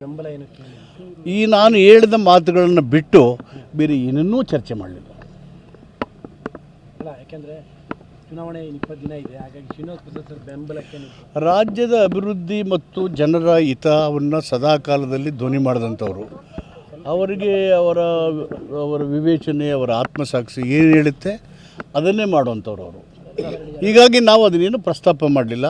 ಬೆಂಬಲ ಏನಕ್ಕೆ ಈ ನಾನು ಹೇಳಿದ ಮಾತುಗಳನ್ನು ಬಿಟ್ಟು ಬೇರೆ ಏನನ್ನೂ ಚರ್ಚೆ ಮಾಡಲಿಲ್ಲ. ಅಲ್ಲ ಯಾಕೆಂದ್ರೆ ಚುನಾವಣೆ ಇಪ್ಪತ್ತು ದಿನ ಇದೆ ಹಾಗಾಗಿ ಶ್ರೀನಿವಾಸ್ ಪ್ರಸಾದ್ ಸರ್ ಬೆಂಬಲಕ್ಕೆ ರಾಜ್ಯದ ಅಭಿವೃದ್ಧಿ ಮತ್ತು ಜನರ ಹಿತವನ್ನು ಸದಾಕಾಲದಲ್ಲಿ ಧ್ವನಿ ಮಾಡಿದಂಥವ್ರು ಅವರಿಗೆ ಅವರ ಅವರ ವಿವೇಚನೆ ಅವರ ಆತ್ಮಸಾಕ್ಷಿ ಏನು ಹೇಳುತ್ತೆ ಅದನ್ನೇ ಮಾಡುವಂಥವ್ರು ಅವರು. ಹೀಗಾಗಿ ನಾವು ಅದನ್ನೇನು ಪ್ರಸ್ತಾಪ ಮಾಡಲಿಲ್ಲ.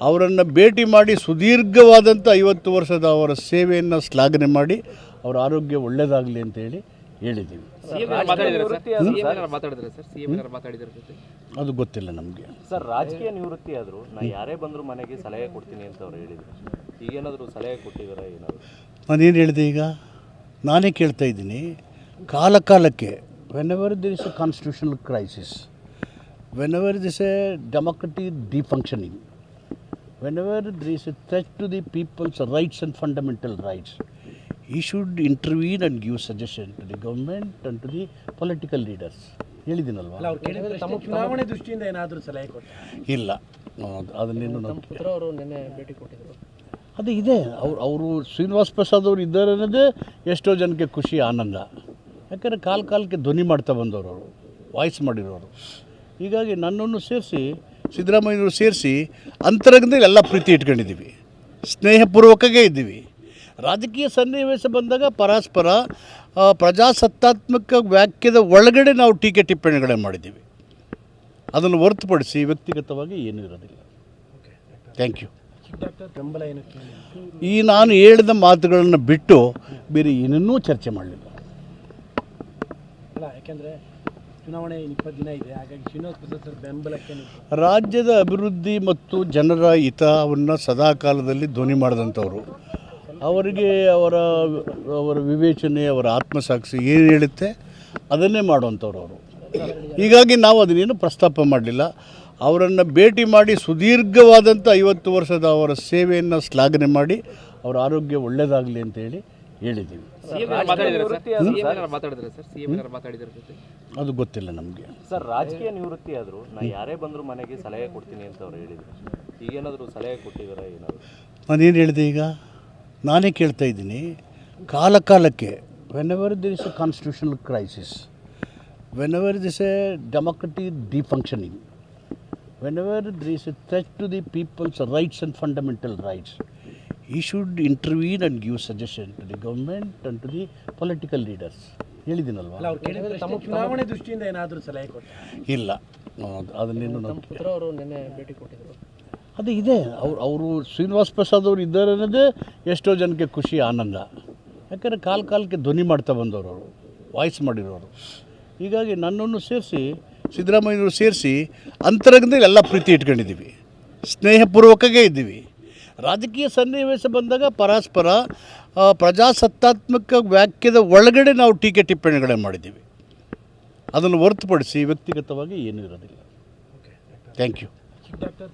ಅವರನ್ನು ಭೇಟಿ ಮಾಡಿ ಸುದೀರ್ಘವಾದಂಥ ಐವತ್ತು ವರ್ಷದ ಅವರ ಸೇವೆಯನ್ನು ಶ್ಲಾಘನೆ ಮಾಡಿ ಅವರ ಆರೋಗ್ಯ ಒಳ್ಳೆಯದಾಗಲಿ ಅಂತೇಳಿ ಹೇಳಿದ್ದೀವಿ. ಸಿಎಂ ಮಾತಾಡಿದ್ದಾರೆ ಸರ್ ಸಿಎಂ ಮಾತಾಡಿದ್ದಾರೆ ಸರ್? ಸಿಎಂ ಮಾತಾಡಿದ್ದಾರೆ ಜೊತೆ ಅದು ಗೊತ್ತಿಲ್ಲ ನಮಗೆ. ಸರ್ ರಾಜಕೀಯ ನಿವೃತ್ತಿ ಆದರೂ ನಾನು ಯಾರೇ ಬಂದರೂ ಮನೆಗೆ ಸಲಹೆ ಕೊಡ್ತೀನಿ ಅಂತ ಅವ್ರು ಹೇಳಿದರು. ಈಗೇನಾದರೂ ಸಲಹೆ ಕೊಟ್ಟಿದ್ದಾರೆ ಏನಾದರೂ? ನಾನೇನು ಹೇಳಿದೆ ಈಗ? ನಾನೇ ಕೇಳ್ತಾ ಇದ್ದೀನಿ. ಕಾಲ ಕಾಲಕ್ಕೆ whenever there is a constitutional crisis whenever this a democratic dysfunctioning whenever is a a threat to the people's rights and fundamental rights he should and and give suggestion to the government and to the political leaders ಹೇಳಿದ್ದೀನಲ್ವಾ ಚುನಾವಣೆ ದೃಷ್ಟಿಯಿಂದ ಏನಾದರೂ ಸಲಹೆ ಕೊಡ್ತಾರೆ ಇಲ್ಲ. ಅದು- ಅದನ್ನೇನು ನಾನು ಪುತ್ರ ಅವರು ನಿನ್ನೆ ಭೇಟಿ ಕೊಟ್ಟಿದ್ರು. ಅದು ಇದೆ. ಅವ್ರು ಅವರು ಶ್ರೀನಿವಾಸ್ ಪ್ರಸಾದ್ ಅವರು ಇದ್ದಾರೆ ಅನ್ನೋದೇ ಎಷ್ಟೋ ಜನಕ್ಕೆ ಖುಷಿ ಆನಂದ. ಯಾಕಂದರೆ ಕಾಲ ಕಾಲಕ್ಕೆ ಧ್ವನಿ ಮಾಡ್ತಾ ಬಂದವರು ಅವರು ವಾಯ್ಸ್ ಮಾಡಿರೋರು. ಹೀಗಾಗಿ ನನ್ನನ್ನು ಸೇರಿಸಿ ಸಿದ್ದರಾಮಯ್ಯನವರು ಸೇರಿಸಿ ಅಂತರಂಗದಲ್ಲಿ ಎಲ್ಲ ಪ್ರೀತಿ ಇಟ್ಕೊಂಡಿದ್ದೀವಿ. ಸ್ನೇಹಪೂರ್ವಕವೇ ಇದ್ದೀವಿ. ರಾಜಕೀಯ ಸನ್ನಿವೇಶ ಬಂದಾಗ ಪರಸ್ಪರ ಪ್ರಜಾಸತ್ತಾತ್ಮಕ ವ್ಯಾಖ್ಯದ ಒಳಗಡೆ ನಾವು ಟೀಕೆ ಟಿಪ್ಪಣಿಗಳನ್ನು ಮಾಡಿದ್ದೀವಿ. ಅದನ್ನು ಹೊರತುಪಡಿಸಿ ವ್ಯಕ್ತಿಗತವಾಗಿ ಏನೂ ಇರೋದಿಲ್ಲ. ಥ್ಯಾಂಕ್ ಯು ಈ ನಾನು ಹೇಳಿದ ಮಾತುಗಳನ್ನು ಬಿಟ್ಟು ಬೇರೆ ಏನನ್ನೂ ಚರ್ಚೆ ಮಾಡಲಿಲ್ಲ. ಯಾಕೆಂದ್ರೆ ಚುನಾವಣೆ ಇಪ್ಪತ್ತು ದಿನ ಇದೆ. ಹಾಗಾಗಿ ಶ್ರೀನಿವಾಸ್ ಪ್ರಸಾದ್ ಸರ್ ಬೆಂಬಲಕ್ಕೆ ರಾಜ್ಯದ ಅಭಿವೃದ್ಧಿ ಮತ್ತು ಜನರ ಹಿತವನ್ನು ಸದಾಕಾಲದಲ್ಲಿ ಧ್ವನಿ ಮಾಡಿದಂಥವರು. ಅವರಿಗೆ ಅವರ ಅವರ ವಿವೇಚನೆ ಅವರ ಆತ್ಮಸಾಕ್ಷಿ ಏನು ಹೇಳುತ್ತೆ ಅದನ್ನೇ ಮಾಡುವಂಥವ್ರು ಅವರು. ಹೀಗಾಗಿ ನಾವು ಅದನ್ನೇನು ಪ್ರಸ್ತಾಪ ಮಾಡಲಿಲ್ಲ. ಅವರನ್ನು ಭೇಟಿ ಮಾಡಿ ಸುದೀರ್ಘವಾದಂಥ ಐವತ್ತು ವರ್ಷದ ಅವರ ಸೇವೆಯನ್ನು ಶ್ಲಾಘನೆ ಮಾಡಿ ಅವರ ಆರೋಗ್ಯ ಒಳ್ಳೆಯದಾಗಲಿ ಅಂತೇಳಿ ಹೇಳಿದ್ದೀವಿ. ಅದು ಗೊತ್ತಿಲ್ಲ ನಮಗೆ. ಸರ್ ರಾಜಕೀಯ ನಿವೃತ್ತಿ ಆದರೂ ನಾ ಯಾರೇ ಬಂದರೂ ಮನೆಗೆ ಸಲಹೆ ಕೊಡ್ತೀನಿ ಅಂತ ಅವ್ರು ಹೇಳಿದರು. ಈಗೇನಾದರೂ ಸಲಹೆ ಕೊಟ್ಟಿದ್ದಾರೆ ಏನಾದರೂ? ನಾನೇನು ಹೇಳಿದೆ ಈಗ? ನಾನೇ ಕೇಳ್ತಾ ಇದ್ದೀನಿ ಕಾಲ ಕಾಲಕ್ಕೆ whenever there is a constitutional crisis whenever this a democratic dysfunctioning whenever there is a threat to the people's rights and fundamental rights he should intervene and give suggestion to the government and to the political leaders ಹೇಳಿದ್ದೀನಲ್ವಾ? ಅಲ್ಲ ಅವ್ರು ಕೇಳಿದ್ರೆ ತಮ್ಮ ಚುನಾವಣೆ ದೃಷ್ಟಿಯಿಂದ ಏನಾದರೂ ಸಲಹೆ ಇಲ್ಲ. ಅದು- ಅದನ್ನೇನು ನಾನು ಪುತ್ರ ಅವರು ನಿನ್ನೆ ಭೇಟಿ ಕೊಟ್ಟಿದ್ರು. ಅದು ಇದೆ. ಅವ್ರು ಅವರು ಶ್ರೀನಿವಾಸ್ ಪ್ರಸಾದ್ ಅವರು ಇದ್ದಾರೆ ಅನ್ನೋದೇ ಎಷ್ಟೋ ಜನಕ್ಕೆ ಖುಷಿ ಆನಂದ. ಯಾಕಂದರೆ ಕಾಲ ಕಾಲಕ್ಕೆ ಧ್ವನಿ ಮಾಡ್ತಾ ಬಂದವರು ಅವರು ವಾಯ್ಸ್ ಮಾಡಿರೋರು. ಹೀಗಾಗಿ ನನ್ನನ್ನು ಸೇರಿಸಿ ಸಿದ್ದರಾಮಯ್ಯನವರು ಸೇರಿಸಿ ಅಂತರಂಗದಲ್ಲಿ ಎಲ್ಲ ಪ್ರೀತಿ ಇಟ್ಕೊಂಡಿದ್ದೀವಿ. ಸ್ನೇಹಪೂರ್ವಕವೇ ಇದ್ದೀವಿ. ರಾಜಕೀಯ ಸನ್ನಿವೇಶ ಬಂದಾಗ ಪರಸ್ಪರ ಪ್ರಜಾಸತ್ತಾತ್ಮಕ ವಾಕ್ಯದ ಒಳಗಡೆ ನಾವು ಟೀಕೆ ಟಿಪ್ಪಣಿಗಳನ್ನು ಮಾಡಿದ್ದೀವಿ. ಅದನ್ನು ಹೊರತುಪಡಿಸಿ ವ್ಯಕ್ತಿಗತವಾಗಿ ಏನೂ ಇರೋದಿಲ್ಲ. Thank you doctor